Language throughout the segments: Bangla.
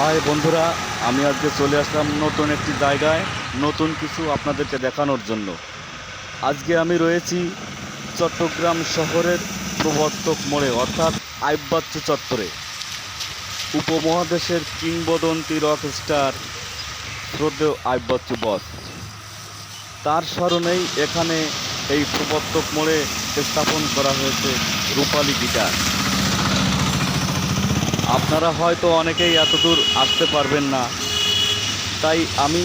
হাই বন্ধুরা, আমি আজকে চলে আসলাম নতুন একটি জায়গায়, নতুন কিছু আপনাদেরকে দেখানোর জন্য। আজকে আমি রয়েছি চট্টগ্রাম শহরের প্রবর্তক মোড়ে, অর্থাৎ আইবাচ্চু চত্বরে। উপমহাদেশের কিংবদন্তি রক স্টার শ্রদ্ধেয় আইবাচ্চু বস। তার স্মরণেই এখানে এই প্রবর্তক মোড়ে স্থাপন করা হয়েছে রূপালী গিটার। আপনারা হয়তো অনেকেই এতদূর আসতে পারবেন না। তাই আমি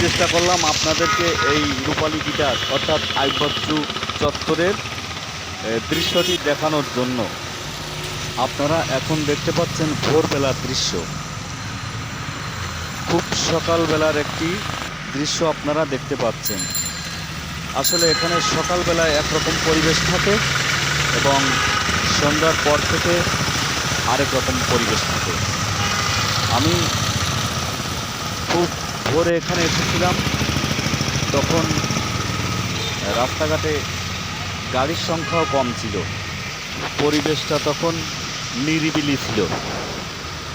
চেষ্টা করলাম আপনাদেরকে এই রূপালী গিটার, অর্থাৎ আইবচ্চু চত্বরের দৃশ্যটি দেখানোর জন্য। আপনারা এখন দেখতে পাচ্ছেন ভোরবেলার দৃশ্য। খুব সকালবেলার একটি দৃশ্য আপনারা দেখতে পাচ্ছেন। আসলে এখানে সকালবেলায় একরকম পরিবেশ থাকে এবং সন্ধ্যার পর থেকে আরেক রকম পরিবেশ থাকে। আমি খুব ভোরে এখানে এসেছিলাম, তখন রাস্তাঘাটে গাড়ির সংখ্যাও কম ছিল। পরিবেশটা তখন নিরিবিলি ছিল।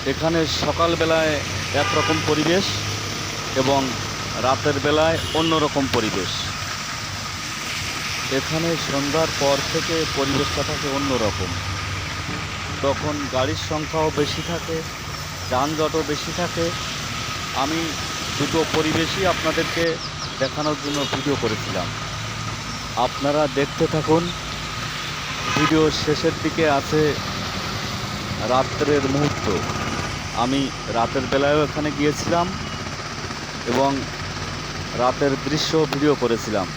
এখানে সকালবেলায় একরকম পরিবেশ এবং রাতের বেলায় অন্যরকম পরিবেশ। এখানে সন্ধ্যার পর থেকে পরিবেশটা থাকে অন্যরকম। তখন গাড়ির সংখ্যাও বেশি থাকে, যানজটও বেশি থাকে। আমি দুটো পরিবেশই আপনাদেরকে দেখানোর জন্য ভিডিও করেছিলাম। আপনারা দেখতে থাকুন। ভিডিওর শেষের দিকে আছে রাত্রের মুহূর্ত। আমি রাতের বেলায়ও এখানে গিয়েছিলাম এবং রাতের দৃশ্য ভিডিও করেছিলাম।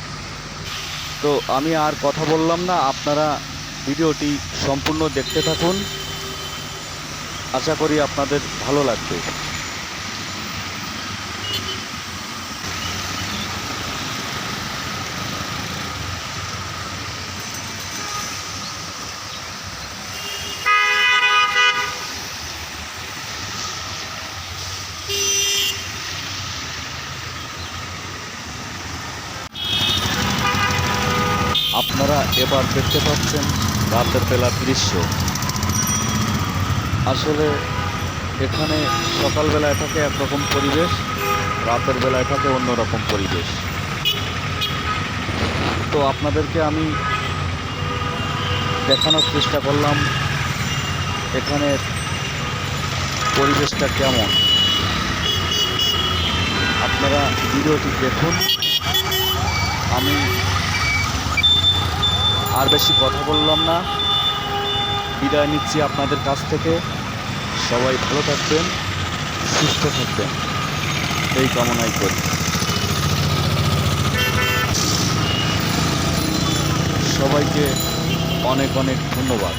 তো আমি আর কথা বললাম না, আপনারা ভিডিওটি সম্পূর্ণ দেখতে থাকুন। আশা করি আপনাদের ভালো লাগবে। আপনারা এবার দেখতে পাচ্ছেন রাতের বেলার দৃশ্য। আসলে এখানে সকালবেলায় থাকে একরকম পরিবেশ, রাতের বেলায় থাকে অন্যরকম পরিবেশ। তো আপনাদেরকে আমি দেখানোর চেষ্টা করলাম এখানে পরিবেশটা কেমন। আপনারা ভিডিওটি দেখুন। আমি আর বেশি কথা বললাম না। বিদায় নিচ্ছি আপনাদের কাছ থেকে। সবাই ভালো থাকবেন, সুস্থ থাকবেন। এই কামনাই করি। সবাইকে অনেক অনেক ধন্যবাদ।